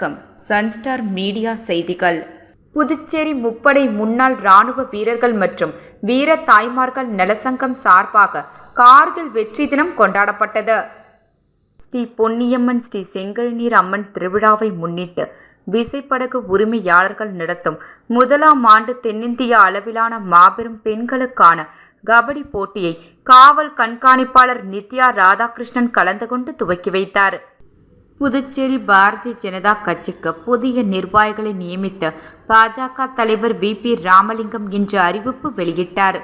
வணக்கம். Sunstar media செய்திகள். புதுச்சேரி முப்படை முன்னாள் ராணுவ வீரர்கள் மற்றும் வீர தாய்மார்கள் நலசங்கம் சார்பாக கார்கில் வெற்றி தினம் கொண்டாடப்பட்டது. ஸ்ரீ பொன்னியம்மன் ஸ்ரீ செங்கழுநீர் அம்மன் திருவிழாவை முன்னிட்டு விசைப்படகு உரிமையாளர்கள் நடத்தும் முதலாம் ஆண்டு தென்னிந்திய அளவிலான மாபெரும் பெண்களுக்கான கபடி போட்டியை காவல் கண்காணிப்பாளர் நித்யா ராதாகிருஷ்ணன் கலந்து கொண்டு துவக்கி வைத்தார். புதுச்சேரி பாரதிய ஜனதா கட்சிக்கு புதிய நிர்வாகிகளை நியமித்த பாஜக தலைவர் வி பி ராமலிங்கம் இன்று அறிவிப்பு வெளியிட்டார்.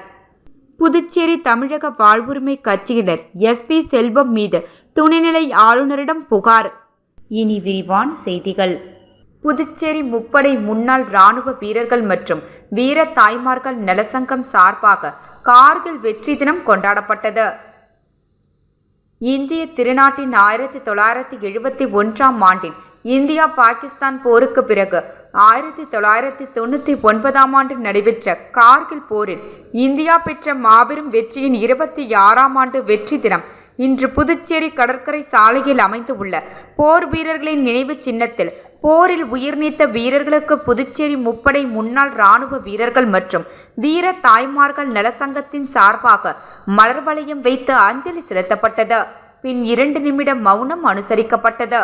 புதுச்சேரி தமிழக வாழ்வுரிமை கட்சியினர் எஸ்பி செல்வம் மீது துணைநிலை ஆளுநரிடம் புகார். இனி விரிவான செய்திகள். புதுச்சேரி முப்படை முன்னாள் ராணுவ வீரர்கள் மற்றும் வீர தாய்மார்கள் நலசங்கம் சார்பாக கார்கில் வெற்றி தினம் கொண்டாடப்பட்டது. இந்திய திருநாட்டின் ஆயிரத்தி தொள்ளாயிரத்தி எழுபத்தி ஒன்றாம் ஆண்டின் இந்தியா பாகிஸ்தான் போருக்கு பிறகு ஆயிரத்தி தொள்ளாயிரத்தி தொண்ணூற்றி ஒன்பதாம் ஆண்டு நடைபெற்ற கார்கில் போரில் இந்தியா பெற்ற மாபெரும் வெற்றியின் இருபத்தி ஆறாம் ஆண்டு வெற்றி தினம் இன்று புதுச்சேரி கடற்கரை சாலையில் அமைந்துள்ள போர் வீரர்களின் நினைவு சின்னத்தில் போரில் உயிர் நீத்த வீரர்களுக்கு புதுச்சேரி முப்படை முன்னாள் இராணுவ வீரர்கள் மற்றும் வீர தாய்மார்கள் நலசங்கத்தின் சார்பாக மலர் வளையம் வைத்து அஞ்சலி செலுத்தப்பட்டது. பின் இரண்டு நிமிடம் மௌனம் அனுசரிக்கப்பட்டது.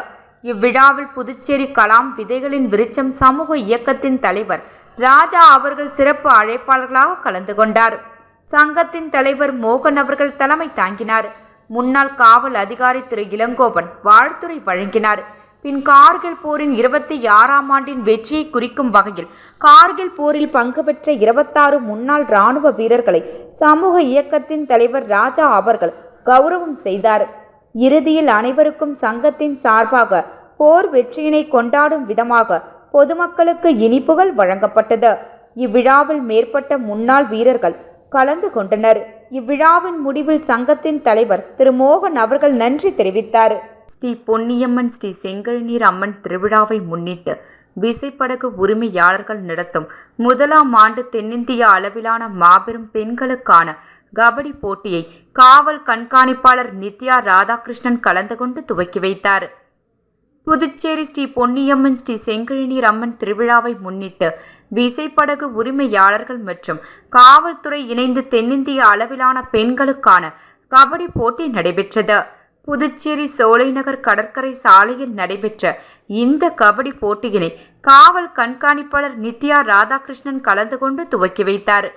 இவ்விழாவில் புதுச்சேரி கலாம் விதைகளின் விருச்சம் சமூக இயக்கத்தின் தலைவர் ராஜா அவர்கள் சிறப்பு அழைப்பாளர்களாக கலந்து கொண்டார். சங்கத்தின் தலைவர் மோகன் அவர்கள் தலைமை தாங்கினார். முன்னாள் காவல் அதிகாரி திரு. இளங்கோவன் வாழ்த்துரை வழங்கினார். பின் கார்கில் போரின் இருபத்தி ஆறாம் ஆண்டின் வெற்றியை குறிக்கும் வகையில் கார்கில் போரில் பங்கு பெற்ற இருபத்தாறு முன்னாள் இராணுவ வீரர்களை சமூக இயக்கத்தின் தலைவர் ராஜா அவர்கள் கௌரவம் செய்தார். இறுதியில் அனைவருக்கும் சங்கத்தின் சார்பாக போர் வெற்றியினை கொண்டாடும் விதமாக பொதுமக்களுக்கு இனிப்புகள் வழங்கப்பட்டது. இவ்விழாவில் மேற்பட்ட முன்னாள் வீரர்கள் கலந்து கொண்டனர். இவ்விழாவின் முடிவில் சங்கத்தின் தலைவர் திரு மோகன் அவர்கள் நன்றி தெரிவித்தார். ஸ்ரீ பொன்னியம்மன் ஸ்ரீ செங்கல்நீர் அம்மன் திருவிழாவை முன்னிட்டு விசைப்படகு உரிமையாளர்கள் நடத்தும் முதலாம் ஆண்டு தென்னிந்திய அளவிலான மாபெரும் பெண்களுக்கான கபடி போட்டியை காவல் கண்காணிப்பாளர் நித்யா ராதாகிருஷ்ணன் கலந்து கொண்டு துவக்கி வைத்தார். புதுச்சேரி ஸ்ரீ பொன்னியம்மன் ஸ்ரீ செங்கழிநீர் அம்மன் திருவிழாவை முன்னிட்டு விசைப்படகு உரிமையாளர்கள் மற்றும் காவல்துறை இணைந்து தென்னிந்திய அளவிலான பெண்களுக்கான கபடி போட்டி நடைபெற்றது. புதுச்சேரி சோலைநகர் கடற்கரை சாலையில் நடைபெற்ற இந்த கபடி போட்டியினை காவல் கண்காணிப்பாளர் நித்யா ராதாகிருஷ்ணன் கலந்து கொண்டு துவக்கி வைத்தார்.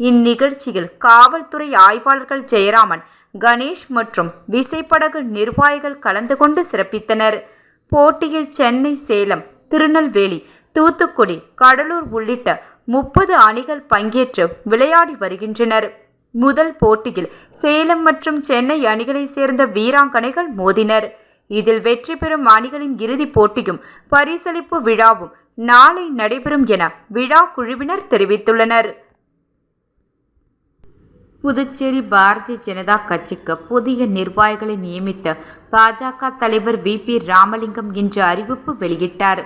இந்நிகழ்ச்சியில் காவல்துறை ஆய்வாளர்கள் ஜெயராமன் கணேஷ் மற்றும் விசைப்படகு நிர்வாகிகள் கலந்து கொண்டு சிறப்பித்தனர். போட்டியில் சென்னை சேலம் திருநெல்வேலி தூத்துக்குடி கடலூர் உள்ளிட்ட முப்பது அணிகள் பங்கேற்று விளையாடி வருகின்றனர். முதல் போட்டியில் சேலம் மற்றும் சென்னை அணிகளைச் சேர்ந்த வீராங்கனைகள் மோதினர். இதில் வெற்றி பெறும் அணிகளின் இறுதிப் போட்டியும் பரிசளிப்பு விழாவும் நாளை நடைபெறும் என விழா குழுவினர் தெரிவித்துள்ளனர். புதுச்சேரி பாரதிய ஜனதா கட்சிக்கு புதிய நிர்வாகிகளை நியமித்த பாஜக தலைவர் வி பி ராமலிங்கம் இன்று அறிவிப்பு வெளியிட்டார்.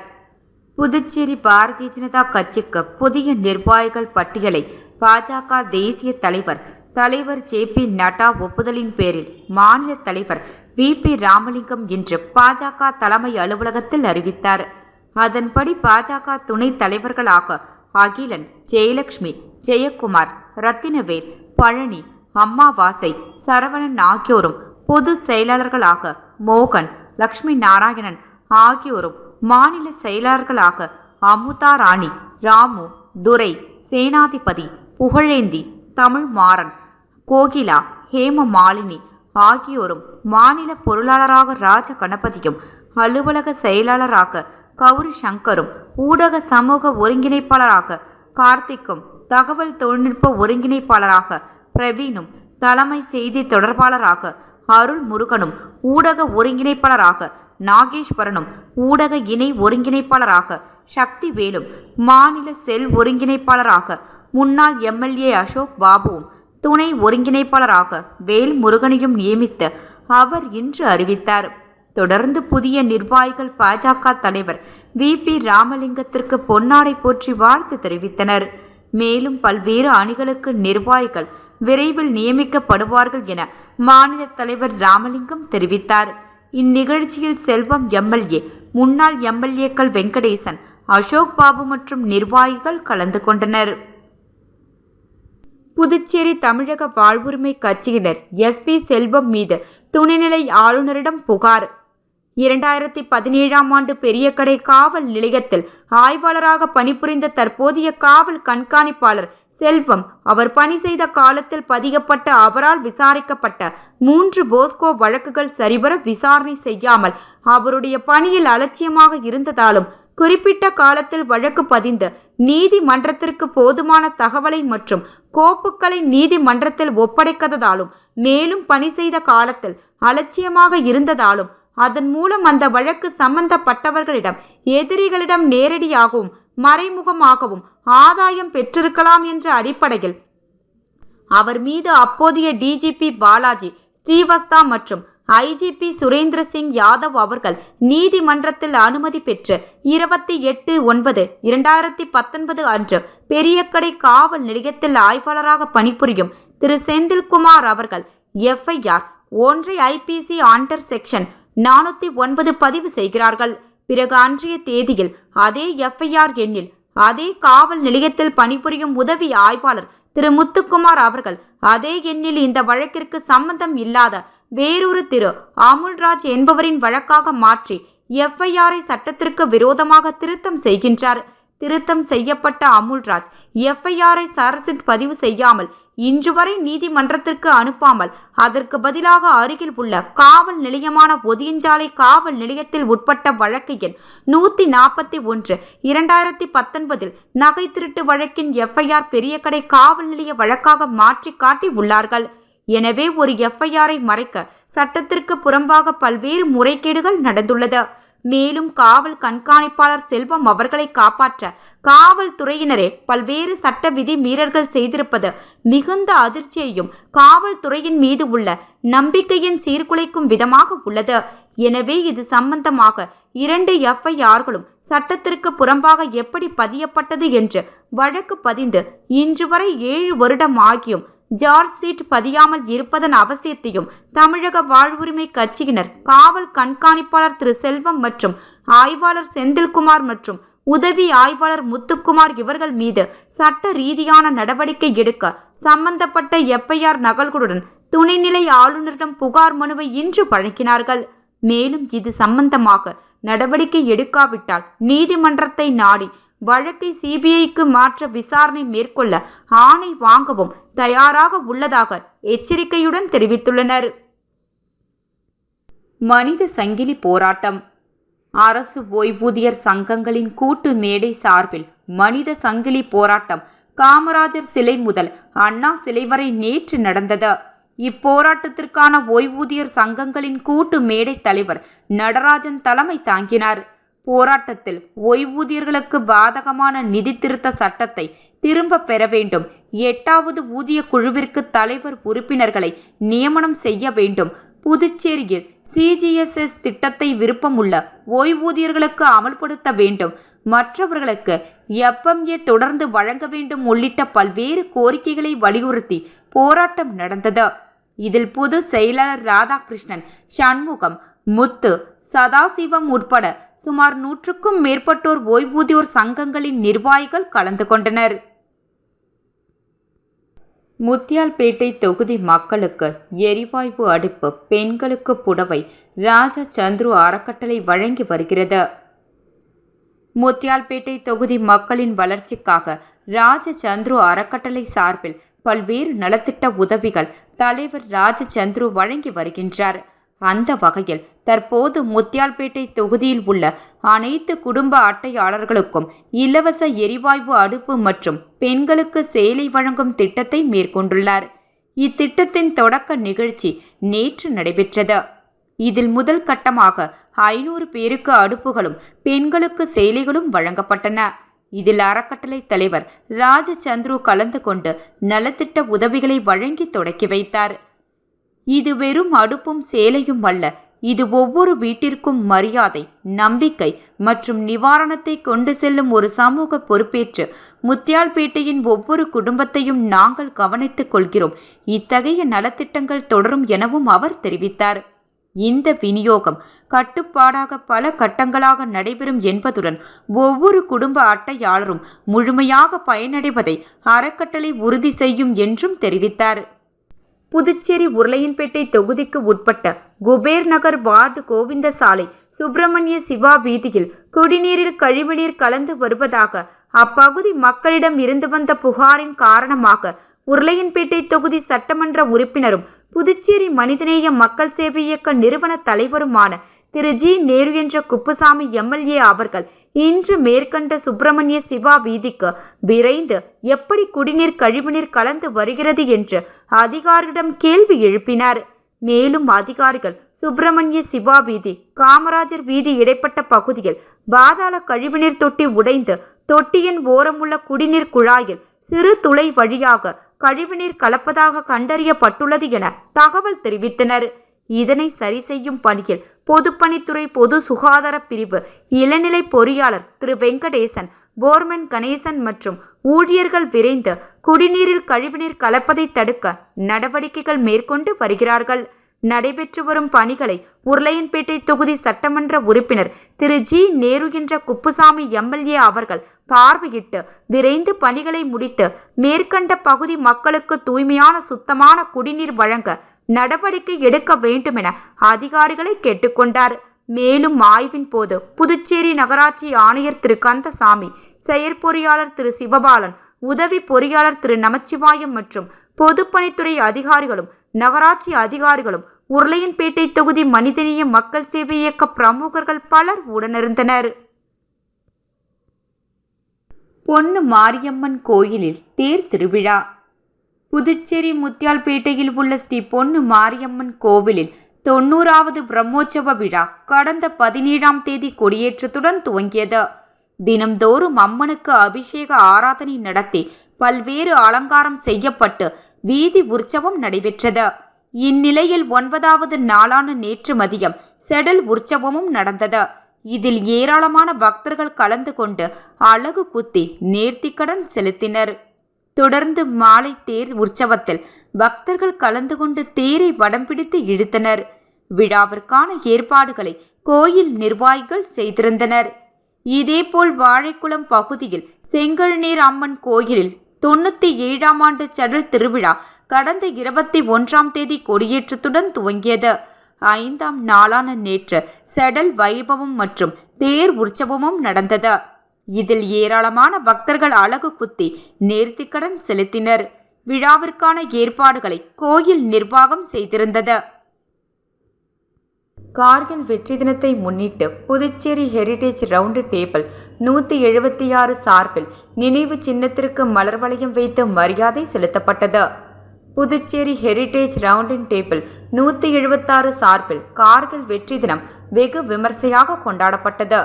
புதுச்சேரி பாரதிய ஜனதா கட்சிக்கு புதிய நிர்வாகிகள் பட்டியலை பாஜக தேசிய தலைவர் தலைவர் ஜே பி நட்டா ஒப்புதலின் பேரில் மாநில தலைவர் வி பி ராமலிங்கம் இன்று பாஜக தலைமை அலுவலகத்தில் அறிவித்தார். அதன்படி பாஜக துணைத் தலைவர்களாக அகிலன் ஜெயலட்சுமி ஜெயக்குமார் ரத்தினவேல் பழனி அம்மாவாசை சரவணன் ஆகியோரும் பொது செயலாளர்களாக மோகன் லக்ஷ்மி நாராயணன் ஆகியோரும் மாநில செயலாளர்களாக அமுதா ராணி ராமு துரை சேனாதிபதி புகழேந்தி தமிழ் மாறன் கோகிலா ஹேம மாலினி ஆகியோரும் மாநில பொருளாளராக ராஜ கணபதியும் அலுவலக செயலாளராக கௌரி சங்கரும் ஊடக சமூக ஒருங்கிணைப்பாளராக கார்த்திக்கும் தகவல் தொழில்நுட்ப ஒருங்கிணைப்பாளராக பிரவீனும் தலைமை செய்தி தொடர்பாளராக அருள் முருகனும் ஊடக ஒருங்கிணைப்பாளராக நாகேஸ்வரனும் ஊடக இணை ஒருங்கிணைப்பாளராக சக்தி வேலும் மாநில செல் ஒருங்கிணைப்பாளராக முன்னாள் எம்எல்ஏ அசோக் பாபுவும் துணை ஒருங்கிணைப்பாளராக வேல் முருகனையும் நியமித்து அவர் இன்று அறிவித்தார். தொடர்ந்து புதிய நிர்வாகிகள் பாஜக தலைவர் வி. பி. ராமலிங்கத்திற்கு பொன்னாடை போற்றி வாழ்த்து தெரிவித்தனர். மேலும் பல்வேறு அணிகளுக்கு நிர்வாகிகள் விரைவில் நியமிக்கப்படுவார்கள் என மாநில தலைவர் ராமலிங்கம் தெரிவித்தார். இந்நிகழ்ச்சியில் செல்வம் எம்எல்ஏ முன்னாள் எம்எல்ஏக்கள் வெங்கடேசன் அசோக் பாபு மற்றும் நிர்வாகிகள் கலந்து கொண்டனர். புதுச்சேரி தமிழக வாழ்வுரிமை கட்சியினர் எஸ்பி செல்வம் மீது துணைநிலை ஆளுநரிடம் புகார். இரண்டாயிரத்தி பதினேழாம் ஆண்டு பெரியகடை காவல் நிலையத்தில் ஆய்வாளராக பணிபுரிந்த தற்போதைய காவல் கண்காணிப்பாளர் செல்வம் அவர் பணி செய்த காலத்தில் பதியப்பட்ட அவரால் விசாரிக்கப்பட்ட மூன்று போஸ்கோ வழக்குகள் சரிவர விசாரணை செய்யாமல் அவருடைய பணியில் அலட்சியமாக இருந்ததாலும் குறிப்பிட்ட காலத்தில் வழக்கு பதிந்து நீதிமன்றத்திற்கு போதுமான தகவலை மற்றும் கோப்புக்களை நீதிமன்றத்தில் ஒப்படைக்கதாலும் மேலும் பணி செய்த காலத்தில் அலட்சியமாக இருந்ததாலும் அதன் மூலம் அந்த வழக்கு சம்பந்தப்பட்டவர்களிடம் எதிரிகளிடம் நேரடியாகவும் மறைமுகமாகவும் ஆதாயம் பெற்றிருக்கலாம் என்ற அடிப்படையில். அவர் மீது அப்போதைய டிஜிபி பாலாஜி ஸ்ரீவஸ்தா மற்றும் ஐஜிபி சுரேந்திர சிங் யாதவ் அவர்கள் நீதிமன்றத்தில் அனுமதி பெற்று இருபத்தி எட்டு ஒன்பது இரண்டாயிரத்தி பத்தொன்பது அன்று பெரியக்கடை காவல் நிலையத்தில் ஆய்வாளராக பணிபுரியும் திரு செந்தில்குமார் அவர்கள் எஃப்ஐஆர் ஒன்றை ஐபிசி ஆண்டர் செக்ஷன் நானூற்றி ஒன்பது பதிவு செய்கிறார்கள். பிறகு அன்றைய தேதியில் அதே எஃப்ஐஆர் எண்ணில் அதே காவல் நிலையத்தில் பணிபுரியும் உதவி ஆய்வாளர் திரு முத்துக்குமார் அவர்கள் அதே எண்ணில் இந்த வழக்கிற்கு சம்பந்தம் இல்லாத வேறொரு திரு அமுல்ராஜ் என்பவரின் வழக்காக மாற்றி எஃப்ஐஆரை சட்டத்திற்கு விரோதமாக திருத்தம் செய்கின்றார். திருத்தம் செய்யப்பட்ட அமுல்ராஜ். எஃப்ஐஆரை சார்ஜ்ஷீட் பதிவு செய்யாமல் இன்று வரை நீதிமன்றத்திற்கு அனுப்பாமல் அதற்கு பதிலாக அருகில் உள்ள காவல் நிலையமான ஒதியஞ்சாலை காவல் நிலையத்தில் உட்பட்ட வழக்கு எண் நூற்றி நாற்பத்தி ஒன்று இரண்டாயிரத்தி பத்தொன்பதில் நகை திருட்டு வழக்கின் எஃப்ஐஆர் பெரிய கடை காவல் நிலைய வழக்காக மாற்றி காட்டி உள்ளார்கள். எனவே ஒரு எஃப்ஐஆரை மறைக்க சட்டத்திற்கு புறம்பாக பல்வேறு முறைகேடுகள் நடந்துள்ளது. மேலும் காவல் கண்காணிப்பாளர் செல்வம் அவர்களை காப்பாற்ற காவல்துறையினரே பல்வேறு சட்ட விதி மீறல்கள் செய்திருப்பது மிகுந்த அதிர்ச்சியையும் காவல்துறையின் மீது உள்ள நம்பிக்கையின் சீர்குலைக்கும் விதமாக உள்ளது. எனவே இது சம்பந்தமாக இரண்டு எஃப்ஐஆர்களும் சட்டத்திற்கு புறம்பாக எப்படி பதியப்பட்டது என்று வழக்கு பதிந்து இன்று வரை ஏழு வருடம் ஆகியும் ஜார்ஜ் சீட் பதியாமல் இருப்பதன் அவசியத்தையும் தமிழக வாழ்வுரிமை கட்சியினர் காவல் கண்காணிப்பாளர் திரு செல்வம் மற்றும் ஆய்வாளர் செந்தில்குமார் மற்றும் உதவி ஆய்வாளர் முத்துக்குமார் இவர்கள் மீது சட்ட ரீதியான நடவடிக்கை எடுக்க சம்பந்தப்பட்ட எஃப்ஐஆர் நகல்களுடன் துணைநிலை ஆளுநரிடம் புகார் மனுவை இன்று வழங்கினார்கள். மேலும் இது சம்பந்தமாக நடவடிக்கை எடுக்காவிட்டால் நீதிமன்றத்தை நாடி வழக்கை சிபிஐக்கு மாற்ற விசாரணை மேற்கொள்ள ஆணை வாங்கவும் தயாராக உள்ளதாக எச்சரிக்கையுடன் தெரிவித்துள்ளனர். மனித சங்கிலி போராட்டம். அரசு ஓய்வூதியர் சங்கங்களின் கூட்டு மேடை சார்பில் மனித சங்கிலி போராட்டம் காமராஜர் சிலை முதல் அண்ணா சிலை வரை நேற்று நடந்தது. இப்போராட்டத்திற்கான ஓய்வூதியர் சங்கங்களின் கூட்டு மேடை தலைவர் நடராஜன் தலைமை தாங்கினார். போராட்டத்தில் ஓய்வூதியர்களுக்கு பாதகமான நிதி திருத்த சட்டத்தை திரும்ப பெற வேண்டும். எட்டாவது ஊதிய குழுவிற்கு தலைவர் உறுப்பினர்களை நியமனம் செய்ய வேண்டும். புதுச்சேரியில் சிஜிஎஸ்எஸ் திட்டத்தை விருப்பமுள்ள ஓய்வூதியர்களுக்கு அமல்படுத்த வேண்டும். மற்றவர்களுக்கு எப்எம்ஏ தொடர்ந்து வழங்க வேண்டும் உள்ளிட்ட பல்வேறு கோரிக்கைகளை வலியுறுத்தி போராட்டம் நடந்தது. இதில் பொது செயலாளர் ராதாகிருஷ்ணன் சண்முகம் முத்து சதாசிவம் உட்பட சுமார் நூற்றுக்கும் மேற்பட்டோர் ஓய்வூதியோர் சங்கங்களின் நிர்வாகிகள் கலந்து கொண்டனர். முத்தியால்பேட்டை தொகுதி மக்களுக்கு எரிவாயு அடுப்பு பெண்களுக்கு புடவை ராஜா சந்துரு அறக்கட்டளை வழங்கி வருகிறது. முத்தியால்பேட்டை தொகுதி மக்களின் வளர்ச்சிக்காக ராஜ சந்துரு அறக்கட்டளை சார்பில் பல்வேறு நலத்திட்ட உதவிகள் தலைவர் ராஜ சந்துரு வழங்கி வருகின்றார். அந்த வகையில் தற்போது முத்தியால்பேட்டை தொகுதியில் உள்ள அனைத்து குடும்ப அட்டையாளர்களுக்கும் இலவச எரிவாயு அடுப்பு மற்றும் பெண்களுக்கு சேலை வழங்கும் திட்டத்தை மேற்கொண்டுள்ளார். இத்திட்டத்தின் தொடக்க நிகழ்ச்சி நேற்று நடைபெற்றது. இதில் முதல் கட்டமாக ஐநூறு பேருக்கு அடுப்புகளும் பெண்களுக்கு சேலைகளும் வழங்கப்பட்டன. இதில் அறக்கட்டளை தலைவர் ராஜச்சந்துரு கலந்து கொண்டு நலத்திட்ட உதவிகளை வழங்கி தொடக்கி வைத்தார். இது வெறும் அடுப்பும் சேலையும் அல்ல. இது ஒவ்வொரு வீட்டிற்கும் மரியாதை நம்பிக்கை மற்றும் நிவாரணத்தை கொண்டு செல்லும் ஒரு சமூக பொறுப்பேற்று முத்தியால்பேட்டையின் ஒவ்வொரு குடும்பத்தையும் நாங்கள் கவனித்துக் கொள்கிறோம். இத்தகைய நலத்திட்டங்கள் தொடரும் எனவும் அவர் தெரிவித்தார். இந்த விநியோகம் கட்டுப்பாடாக பல கட்டங்களாக நடைபெறும் என்பதுடன் ஒவ்வொரு குடும்ப அட்டையாளரும் முழுமையாக பயனடைவதை அறக்கட்டளை உறுதி செய்யும் என்றும் தெரிவித்தார். புதுச்சேரி உருளையன்பேட்டை தொகுதிக்கு உட்பட்ட குபேர் நகர் வார்டு கோவிந்தசாலை சுப்பிரமணிய சிவா வீதியில் குடிநீரில் கழிவுநீர் கலந்து வருவதாக அப்பகுதி மக்களிடம் இருந்து வந்த புகாரின் காரணமாக உருளையன்பேட்டை தொகுதி சட்டமன்ற உறுப்பினரும் புதுச்சேரி மனிதநேய மக்கள் சேவை இயக்க நிறுவன தலைவருமான திரு ஜி நேரு என்ற குப்புசாமி எம்எல்ஏ அவர்கள் இன்று மேற்கண்ட சுப்பிரமணிய சிவா வீதிக்கு விரைந்து எப்படி குடிநீர் கழிவுநீர் கலந்து வருகிறது என்று அதிகாரிடம் கேள்வி எழுப்பினார். மேலும் அதிகாரிகள் சுப்பிரமணிய சிவா வீதி காமராஜர் வீதி இடைப்பட்ட பகுதியில் பாதாள கழிவுநீர் தொட்டி உடைந்து தொட்டியின் ஓரமுள்ள குடிநீர் குழாயில் சிறு துளை வழியாக கழிவுநீர் கலப்பதாக கண்டறியப்பட்டுள்ளது என தகவல் தெரிவித்தனர். இதனை சரி செய்யும் பணியில் பொதுப்பணித்துறை பொது சுகாதார பிரிவு இளநிலை பொறியாளர் திரு வெங்கடேசன் போர்மன் கணேசன் மற்றும் ஊழியர்கள் விரைந்து குடிநீரில் கழிவுநீர் கலப்பதை தடுக்க நடவடிக்கைகள் மேற்கொண்டு வருகிறார்கள். நடைபெற்று வரும் பணிகளை உருளையன்பேட்டை தொகுதி சட்டமன்ற உறுப்பினர் திரு ஜி. நேரு என்ற குப்புசாமி எம்எல்ஏ அவர்கள் பார்வையிட்டு விரைந்து பணிகளை முடித்து மேற்கண்ட பகுதி மக்களுக்கு தூய்மையான சுத்தமான குடிநீர் வழங்க நடவடிக்கை எடுக்க வேண்டுமென அதிகாரிகளை கேட்டுக்கொண்டார். மேலும் ஆய்வின் போது புதுச்சேரி நகராட்சி ஆணையர் திரு. கந்தசாமி செயற்பொறியாளர் திரு. சிவபாலன் உதவி பொறியாளர் திரு. நமச்சிவாயம் மற்றும் பொதுப்பணித்துறை அதிகாரிகளும் நகராட்சி அதிகாரிகளும் உருளையன்பேட்டை தொகுதி மனிதநேய மக்கள் சேவை இயக்க பிரமுகர்கள் பலர் உடனிருந்தனர். பொன்னு மாரியம்மன் கோயிலில் தேர் திருவிழா. புதுச்சேரி முத்தியால்பேட்டையில் உள்ள ஸ்ரீ பொன்னு மாரியம்மன் கோவிலில் தொண்ணூறாவது பிரம்மோற்சவ விழா கடந்த பதினேழாம் தேதி கொடியேற்றத்துடன் துவங்கியது. தினம்தோறும் அம்மனுக்கு அபிஷேக ஆராதனை நடத்தி பல்வேறு அலங்காரம் செய்யப்பட்டு வீதி உற்சவம் நடைபெற்றது. இந்நிலையில் ஒன்பதாவது நாளான நேற்று மதியம் செடல் உற்சவமும் நடந்தது. இதில் ஏராளமான பக்தர்கள் கலந்து கொண்டு அழகு குத்தி நேர்த்திக்கடன் செலுத்தினர். தொடர்ந்து மாலை தேர் உற்சவத்தில் பக்தர்கள் கலந்து கொண்டு தேரை வடம் பிடித்து இழுத்தனர். விழாவிற்கான ஏற்பாடுகளை கோயில் நிர்வாகிகள் செய்திருந்தனர். இதேபோல் வாழைக்குளம் பகுதியில் செங்கழுநீர் அம்மன் கோயிலில் தொண்ணூத்தி ஏழாம் ஆண்டு சடல் திருவிழா கடந்த இருபத்தி ஒன்றாம் தேதி கொடியேற்றத்துடன் துவங்கியது. ஐந்தாம் நாளான நேற்று செடல் வைபவம் மற்றும் தேர் உற்சவமும் நடந்தது. இதில் ஏராளமான பக்தர்கள் அழகு குத்தி நேர்த்திக்கடன் செலுத்தினர். விழாவிற்கான ஏற்பாடுகளை கோயில் நிர்வாகம் செய்திருந்தது. கார்கில் வெற்றி தினத்தை முன்னிட்டு புதுச்சேரி ஹெரிடேஜ் ரவுண்டு டேபிள் நூற்றி எழுபத்தி ஆறு சார்பில் நினைவு சின்னத்திற்கு மலர் வளையம் வைத்து மரியாதை செலுத்தப்பட்டது. புதுச்சேரி ஹெரிடேஜ் ரவுண்டின் டேபிள் நூற்றி எழுபத்தாறு சார்பில் கார்கில் வெற்றி தினம் வெகு விமர்சையாக கொண்டாடப்பட்டது.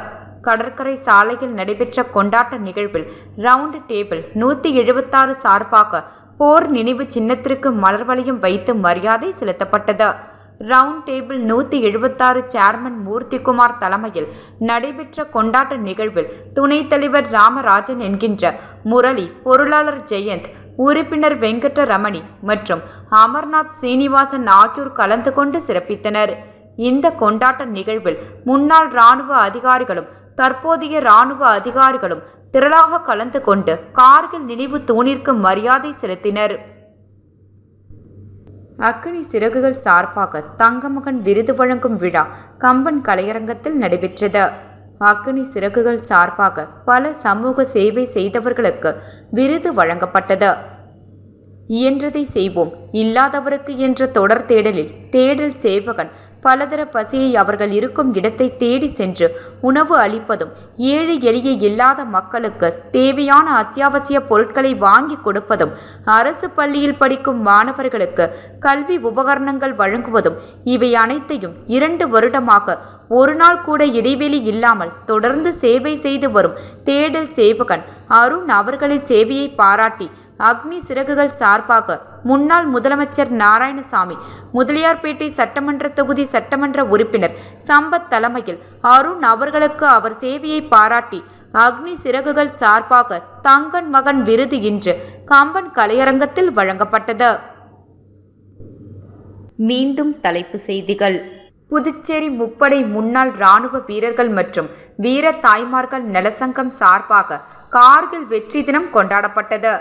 கடற்கரை சாலையில் நடைபெற்ற கொண்டாட்ட நிகழ்வில் ரவுண்டு டேபிள் நூற்றி எழுபத்தாறு சார்பாக போர் நினைவு சின்னத்திற்கு மலர் வளையம் வைத்து மரியாதை செலுத்தப்பட்டது. ரவுண்ட் டேபிள் நூற்றி எழுபத்தாறு சேர்மன் மூர்த்திகுமார் தலைமையில் நடைபெற்ற கொண்டாட்ட நிகழ்வில் துணைத் தலைவர் ராமராஜன் என்கின்ற முரளி பொருளாளர் ஜெயந்த் உறுப்பினர் வெங்கட்ட ரமணி மற்றும் அமர்நாத் சீனிவாசன் ஆகியோர் கலந்து கொண்டு சிறப்பித்தனர். இந்த கொண்டாட்ட நிகழ்வில் முன்னாள் இராணுவ அதிகாரிகளும் தற்போதைய இராணுவ அதிகாரிகளும் திரளாக கலந்து கொண்டு கார்கில் நினைவு தூணிற்கு மரியாதை செலுத்தினர். அக்னி சிறகுகள் சார்பாக தங்கமகன் விருது வழங்கும் விழா கம்பன் கலையரங்கத்தில் நடைபெற்றது. அக்னி சிறகுகள் சார்பாக பல சமூக சேவை செய்தவர்களுக்கு விருது வழங்கப்பட்டது. இயன்றதை செய்வோம். இல்லாதவருக்கு என்ற தொடர் தேடலில் தேடல் சேவகன் பலதர பசியை அவர்கள் இருக்கும் இடத்தை தேடி சென்று உணவு அளிப்பதும் ஏழை எளிய இல்லாத மக்களுக்கு தேவையான அத்தியாவசிய பொருட்களை வாங்கி கொடுப்பதும் அரசு பள்ளியில் படிக்கும் மாணவர்களுக்கு கல்வி உபகரணங்கள் வழங்குவதும் இவை அனைத்தையும் இரண்டு வருடமாக ஒரு நாள் கூட இடைவெளி இல்லாமல் தொடர்ந்து சேவை செய்து வரும் தேடல் சேவகன் அருண் அவர்களின் சேவையை பாராட்டி அக்னி சிறகுகள் சார்பாக முன்னாள் முதலமைச்சர் நாராயணசாமி முதலியார்பேட்டை சட்டமன்ற தொகுதி சட்டமன்ற உறுப்பினர் சம்பத் தலைமையில் அருண் அவர்களுக்கு அவர் சேவையை பாராட்டி அக்னி சிறகுகள் சார்பாக தங்கன் மகன் விருது இன்று கம்பன் கலையரங்கத்தில் வழங்கப்பட்டது. மீண்டும் தலைப்பு செய்திகள். புதுச்சேரி முப்படை முன்னாள் ராணுவ வீரர்கள் மற்றும் வீர தாய்மார்கள் நலசங்கம் சார்பாக கார்கில் வெற்றி தினம் கொண்டாடப்பட்டது.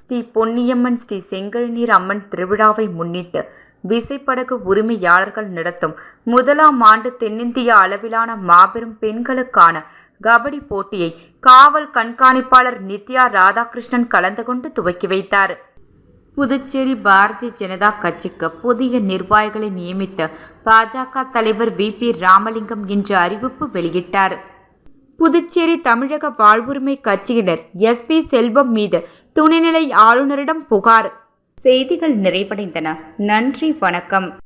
ஸ்ரீ பொன்னியம்மன் ஸ்ரீ செங்கழுநீர் அம்மன் திருவிழாவை முன்னிட்டு விசைப்படகு உரிமையாளர்கள் நடத்தும் முதலாம் ஆண்டு தென்னிந்திய அளவிலான மாபெரும் பெண்களுக்கான கபடி போட்டியை காவல் கண்காணிப்பாளர் நித்யா ராதாகிருஷ்ணன் கலந்து கொண்டு துவக்கி வைத்தார். புதுச்சேரி பாரதிய ஜனதா கட்சிக்கு புதிய நிர்வாகிகளை நியமித்த பாஜக தலைவர் வி பி ராமலிங்கம் இன்று அறிவிப்பு வெளியிட்டார். புதுச்சேரி தமிழக வாழ்வுரிமை கட்சியினர் எஸ்பி செல்வம் மீது துணைநிலை ஆளுநரிடம் புகார். செய்திகள் நிறைவடைந்தன. நன்றி வணக்கம்.